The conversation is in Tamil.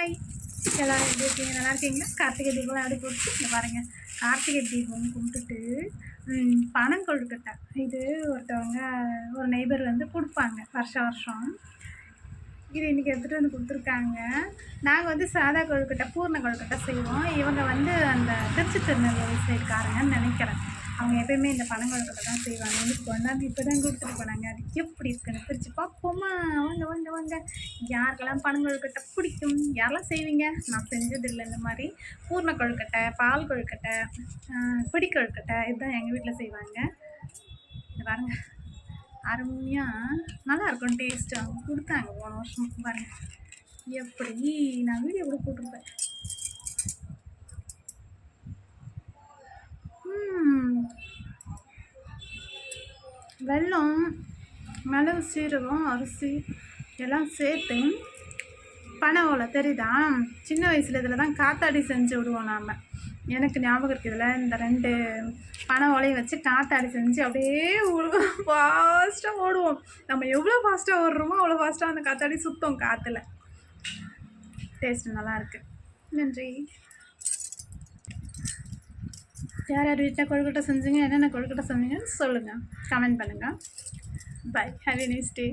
ஹாய் எல்லோரும் எப்படி இருக்கீங்க? நல்லா இருக்கீங்களா? கார்த்திகை தீபம் அப்படி போட்டு இந்த பாருங்கள் கார்த்திகை தீபம் கும்பிட்டுட்டு பணம் கொழுக்கட்டை இது ஒருத்தவங்க ஒரு நெய்பர் வந்து கொடுப்பாங்க வருஷம் வருஷம். இது இன்றைக்கி எடுத்துகிட்டு வந்து கொடுத்துருக்காங்க. நாங்கள் வந்து சாதா கொழுக்கட்டை பூர்ண கொழுக்கட்டை செய்வோம். இவங்க வந்து அந்த திருச்சி திருநெல்வேலி சைடுக்காரங்கன்னு நினைக்கிறேன். அவங்க எப்பயுமே இந்த பனங்கொழுக்கட்டை தான் செய்வாங்க. வந்து கொண்டாந்து இப்போ தான் கொடுத்துட்டு போனாங்க. அது எப்படி இருக்குன்னு பிரித்து பார்ப்போமா. வாங்க வாங்க வாங்க. யாருக்கெல்லாம் பனங்கொழுக்கட்டை பிடிக்கும்? யாரெல்லாம் செய்வீங்க? நான் செஞ்சதில்லை இந்த மாதிரி. பூர்ண கொழுக்கட்டை பால் கொழுக்கட்டை பிடி கொழுக்கட்டை இதுதான் எங்கள் வீட்டில் செய்வாங்க. இது பாருங்க. அருமையாக நல்லா இருக்கும் டேஸ்ட்டு அவங்க கொடுத்தாங்க போன வருஷம். பாருங்கள் எப்படி? நான் வீடியோ கூட போட்டிருப்பேன். வெல்லம் மிளகு சீரகம் அரிசி எல்லாம் சேர்த்து பனை ஓலை தெரியுதா? சின்ன வயசில் இதில் தான் காத்தாடி செஞ்சு விடுவோம் நாம். எனக்கு ஞாபகம் இருக்குது இதில் இந்த ரெண்டு பனை ஓலையும் வச்சு காத்தாடி செஞ்சு அப்படியே ஃபாஸ்ட்டாக ஓடுவோம் நம்ம எவ்வளோ ஃபாஸ்ட்டாக ஓடுறோமோ அவ்வளோ ஃபாஸ்ட்டாக அந்த காத்தாடி சுத்தம் காற்றுல டேஸ்ட் நல்லாயிருக்கு நன்றி. யார் யார் வீட்டில் கொழுக்கட்டை செஞ்சீங்க என்னென்ன கொழுக்கட்டை செஞ்சீங்கன்னு சொல்லுங்கள் கமெண்ட் பண்ணுங்கள் பை ஹாவ் நைஸ் டே